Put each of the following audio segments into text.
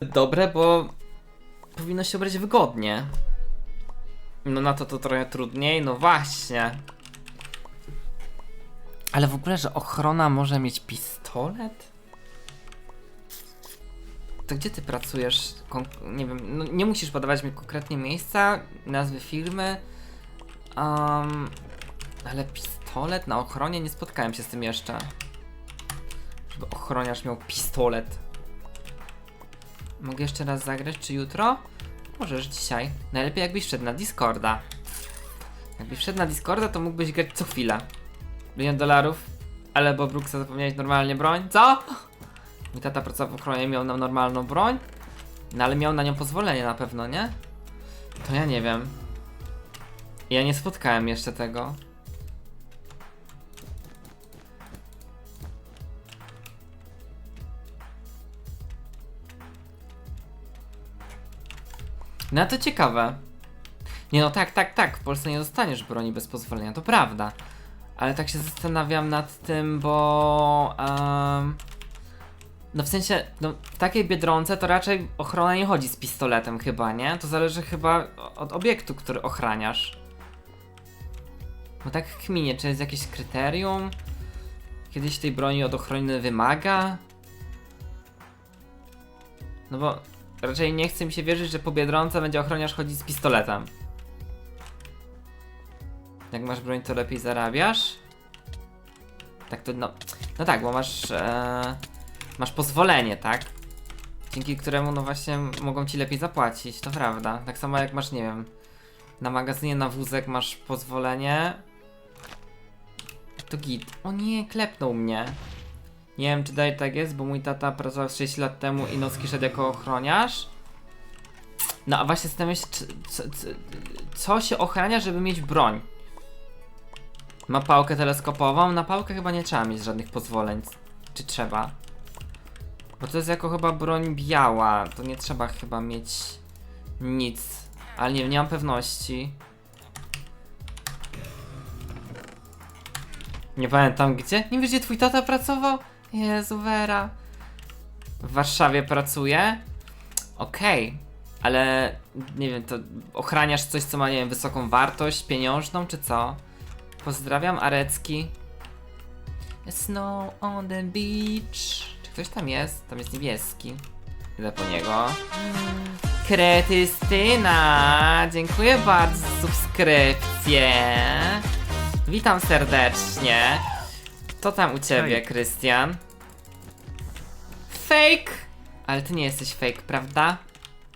Dobre, bo powinno się brać wygodnie. No na to to trochę trudniej, no właśnie. Ale w ogóle, że ochrona może mieć pistolet? To gdzie ty pracujesz? Nie wiem, no nie musisz podawać mi konkretnie miejsca, nazwy firmy. Um, ale pistolet na ochronie? Nie spotkałem się z tym jeszcze. Żeby ochroniarz miał pistolet. Mogę jeszcze raz zagrać, czy jutro? Możesz dzisiaj. Najlepiej jakbyś wszedł na Discorda. Jakbyś wszedł na Discorda, to mógłbyś grać co chwilę. Milion dolarów, ale bo Brooksa zapomniałeś normalnie broń. Co? Mój tata pracował w ochronie, miał nam normalną broń. No ale miał na nią pozwolenie na pewno, nie? To ja nie wiem. Ja nie spotkałem jeszcze tego. No to ciekawe. Nie no, tak, tak, tak. W Polsce nie dostaniesz broni bez pozwolenia, to prawda. Ale tak się zastanawiam nad tym, bo. em, no w sensie, no w takiej biedronce to raczej ochrona nie chodzi z pistoletem chyba, nie? To zależy chyba od obiektu, który ochraniasz. No tak kminie, czy jest jakieś kryterium? Kiedyś tej broni od ochrony wymaga? No bo raczej nie chce mi się wierzyć, że po biedronce będzie ochroniarz chodzić z pistoletem. Jak masz broń, to lepiej zarabiasz? Tak to, no, no tak, bo masz, e, masz pozwolenie, tak? Dzięki któremu, no właśnie, mogą ci lepiej zapłacić, to prawda. Tak samo jak masz, nie wiem, na magazynie na wózek masz pozwolenie. To git. O nie, klepnął mnie. Nie wiem, czy dalej tak jest, bo mój tata pracował 6 lat temu i nocki szedł jako ochroniarz. No a właśnie zastanawiam się, co, co się ochrania, żeby mieć broń. Ma pałkę teleskopową? Na pałkę chyba nie trzeba mieć żadnych pozwoleń. Czy trzeba? Bo to jest jako chyba broń biała, to nie trzeba chyba mieć nic. Ale nie, nie mam pewności. Nie pamiętam gdzie. Nie wiesz gdzie twój tata pracował? Jezu, Vera. W Warszawie pracuje? Okej. Ale nie wiem, to ochraniasz coś, co ma, nie wiem, wysoką wartość pieniężną, czy co? Pozdrawiam, Arecki. Snow on the beach. Czy ktoś tam jest? Tam jest niebieski. Idę po niego. Kretystyna! Dziękuję bardzo za subskrypcję. Witam serdecznie. Co tam u ciebie. Krystian? Fake! Ale ty nie jesteś fake, prawda?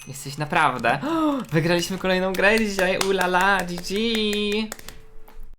Jesteś naprawdę. Wygraliśmy kolejną grę dzisiaj, ulala, GG!